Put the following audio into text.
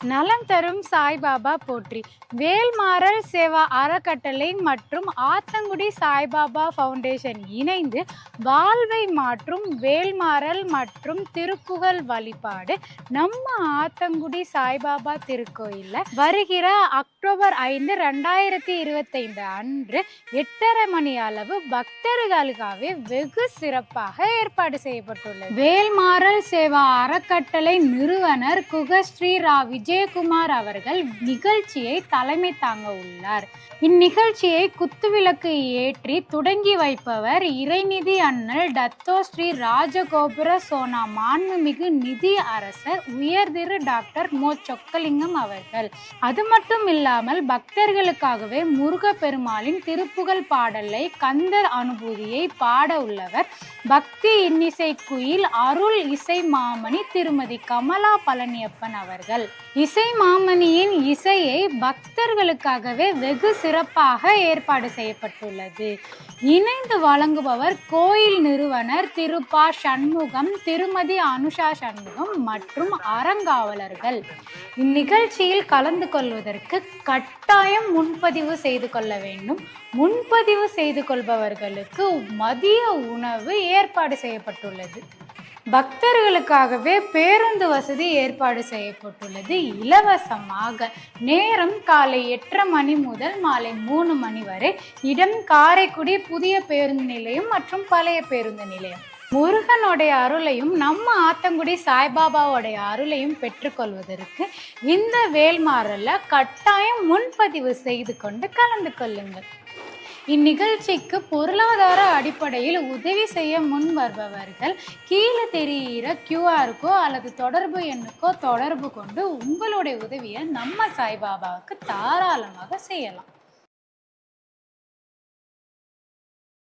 நலம் தரும் சாய்பாபா போற்றி. வேல்மாறல் சேவா அறக்கட்டளை மற்றும் ஆத்தங்குடி சாய்பாபா ஃபவுண்டேஷன் இணைந்து வாழ்வை மாற்றும் வேல்மாறல் மற்றும் திருப்புகழ் வழிபாடு நம்ம ஆத்தங்குடி சாய்பாபா திருக்கோயிலில் வருகிற அக்டோபர் ஐந்து ரெண்டாயிரத்தி இருபத்தைந்து அன்று எட்டரை மணி அளவு பக்தர்களுக்காகவே வெகு சிறப்பாக ஏற்பாடு செய்யப்பட்டுள்ளது. வேல்மாறல் சேவா அறக்கட்டளை நிறுவனர் குகஸ்ரீ ரா விஜயகுமார் அவர்கள் நிகழ்ச்சியை தலைமை தாங்க உள்ளார். இந்நிகழ்ச்சியை குத்துவிளக்கு ஏற்றி தொடங்கி வைப்பவர் இறைநிதி அண்ணல் டத்தோ ஸ்ரீ ராஜகோபுர சோனா மாண்புமிகு நிதி அரசர் உயர்திரு டாக்டர் மோ. சொக்கலிங்கம் அவர்கள். அது மட்டும் இல்லாமல் பக்தர்களுக்காகவே முருக பெருமாளின் திருப்புகழ் பாடலை கந்தர் அனுபூதியை பாட உள்ளவர் பக்தி இன்னிசை குயில் அருள் இசை மாமணி திருமதி கமலா பழனியப்பன் அவர்கள். இசை மாமணியின் இசையை பக்தர்களுக்காகவே வெகு சிறப்பாக ஏற்பாடு செய்யப்பட்டுள்ளது. இணைந்து வழங்குபவர் கோயில் நிறுவனர் திருப்பா சண்முகம் திருமதி அனுஷா சண்முகம் மற்றும் அறங்காவலர்கள். இந்நிகழ்ச்சியில் கலந்து கொள்வதற்கு கட்டாயம் முன்பதிவு செய்து கொள்ள வேண்டும். முன்பதிவு செய்து கொள்பவர்களுக்கு மதிய உணவு ஏற்பாடு செய்யப்பட்டுள்ளது. பக்தர்களுக்காகவே பேருந்து வசதி ஏற்பாடு செய்யப்பட்டுள்ளது. இலவசமாக நேரம் காலை எட்டரை மணி முதல் மாலை மூணு மணி வரை இடம் காரைக்குடி புதிய பேருந்து நிலையம் மற்றும் பழைய பேருந்து நிலையம். முருகனுடைய அருளையும் நம்ம ஆத்தங்குடி சாய்பாபாவுடைய அருளையும் பெற்றுக்கொள்வதற்கு இந்த வேல்மாறல்ல கட்டாயம் முன்பதிவு செய்து கொண்டு கலந்து கொள்ளுங்கள். இந்நிகழ்ச்சிக்கு பொருளாதார அடிப்படையில் உதவி செய்ய முன் வருபவர்கள் கீழே தெரிகிற கியூஆருக்கோ அல்லது தொடர்பு எண்ணுக்கோ தொடர்பு கொண்டு உங்களுடைய உதவியை நம்ம சாய்பாபாவுக்கு தாராளமாக செய்யலாம்.